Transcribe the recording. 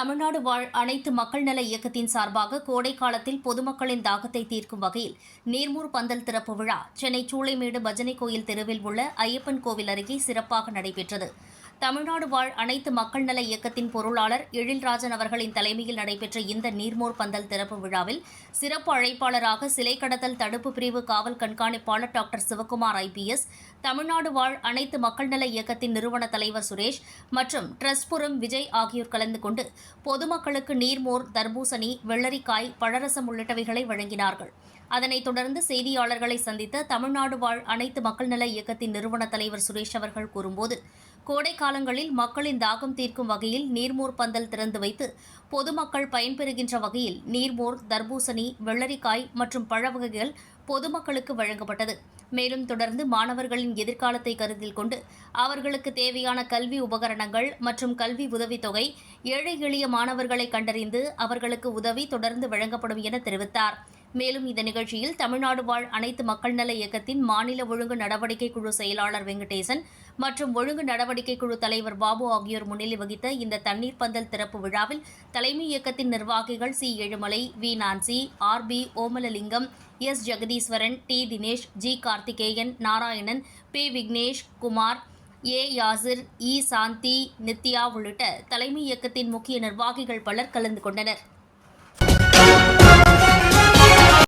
தமிழ்நாடு வாழ் அனைத்து மக்கள் நல இயக்கத்தின் சார்பாக கோடை காலத்தில் பொதுமக்களின் தாகத்தை தீர்க்கும் வகையில் நீர்மூர் பந்தல் திறப்பு விழா சென்னை சூளைமேடு பஜனை கோயில் தெருவில் உள்ள ஐயப்பன் கோவில் அருகே சிறப்பாக நடைபெற்றது. தமிழ்நாடு வாழ் அனைத்து மக்கள் நல இயக்கத்தின் பொருளாளர் எழில்ராஜன் அவர்களின் தலைமையில் நடைபெற்ற இந்த நீர்மோர் பந்தல் திறப்பு விழாவில் சிறப்பு அழைப்பாளராக சிலை கடத்தல் தடுப்பு பிரிவு காவல் கண்காணிப்பாளர் டாக்டர் சிவக்குமார் ஐபிஎஸ் தமிழ்நாடு வாழ் அனைத்து மக்கள் நல இயக்கத்தின் நிறுவன தலைவர் சுரேஷ் மற்றும் ட்ரஸ்ட்புரம் விஜய் ஆகியோர் கலந்து கொண்டு பொதுமக்களுக்கு நீர்மோர் தர்பூசணி வெள்ளரிக்காய் பழரசம் உள்ளிட்டவைகளை வழங்கினார்கள். அதனைத் தொடர்ந்து செய்தியாளர்களை சந்தித்த தமிழ்நாடு வாழ் அனைத்து மக்கள் நல இயக்கத்தின் நிறுவன தலைவர் சுரேஷ் அவர்கள் கூறும்போது கோடைக்கால காலங்களில் மக்களின் தாகம் தீர்க்கும் வகையில் நீர்மோர் பந்தல் திறந்து வைத்து பொதுமக்கள் பயன்பெறுகின்ற வகையில் நீர்மோர் தர்பூசணி வெள்ளரிக்காய் மற்றும் பழ வகைகள் பொதுமக்களுக்கு வழங்கப்பட்டது. மேலும் தொடர்ந்து மாணவர்களின் எதிர்காலத்தை கருத்தில் கொண்டு அவர்களுக்கு தேவையான கல்வி உபகரணங்கள் மற்றும் கல்வி உதவித்தொகை ஏழை எளிய மாணவர்களை கண்டறிந்து அவர்களுக்கு உதவி தொடர்ந்து வழங்கப்படும் என தெரிவித்தார். மேலும் இந்த நிகழ்ச்சியில் தமிழ்நாடு வாழ் அனைத்து மக்கள் நல இயக்கத்தின் மாநில ஒழுங்கு நடவடிக்கை குழு செயலாளர் வெங்கடேசன் மற்றும் ஒழுங்கு நடவடிக்கை குழு தலைவர் பாபு ஆகியோர் முன்னிலை வகித்த இந்த தண்ணீர் பந்தல் திறப்பு விழாவில் தலைமை இயக்கத்தின் நிர்வாகிகள் C. Ezhumalai V. Nancy R. P. Omalalingam S. Jagadeeswaran D. Dinesh G. Karthikeyan Narayanan P. Vignesh Kumar A. Yasir E. Shanthi Nithya உள்ளிட்ட தலைமை இயக்கத்தின் முக்கிய நிர்வாகிகள் பலர் கலந்து கொண்டனர்.